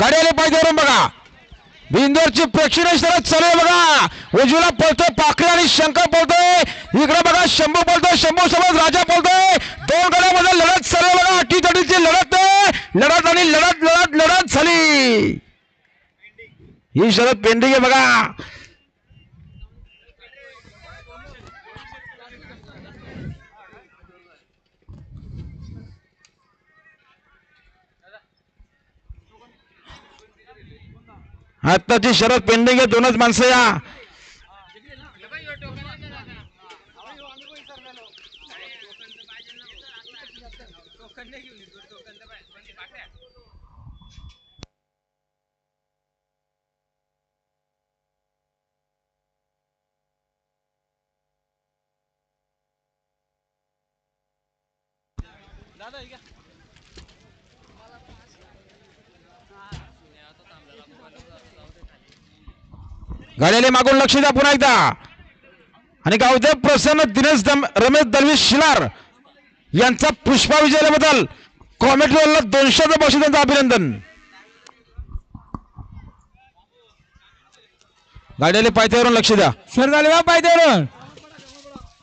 गाडी आली पायथ्यावरून बघा. बिंदोरची प्रेक्षणीय शरद चालू आहे बघा. उजवीला पळतोय पाखरे आणि शंकर पळतोय. इकडे बघा शंभू पळतोय शंभू सोबत राजा पळतोय. दोन गड्यामध्ये लढत चालू आहे बघा. टी तटीची लढत आहे. लढत आणि लढत लढत लढत झाली. ही शरद पेंडिंग आहे बघा. आत्ताची शरद पेंडिंग आहे दोनच माणसं या. दादा गाड्याले मागून लक्ष द्या पुन्हा एकदा. आणि गावचे प्रसन्न दिनेश दम रमेश दलवी शिलार यांचा पुष्पा विजयाबद्दल कॉमेंट्रीला दोनशे बक्षीस त्यांचं अभिनंदन. गाड्याले पायथ्यावरून लक्ष द्या. सर झाले बा पायथ्यावरून.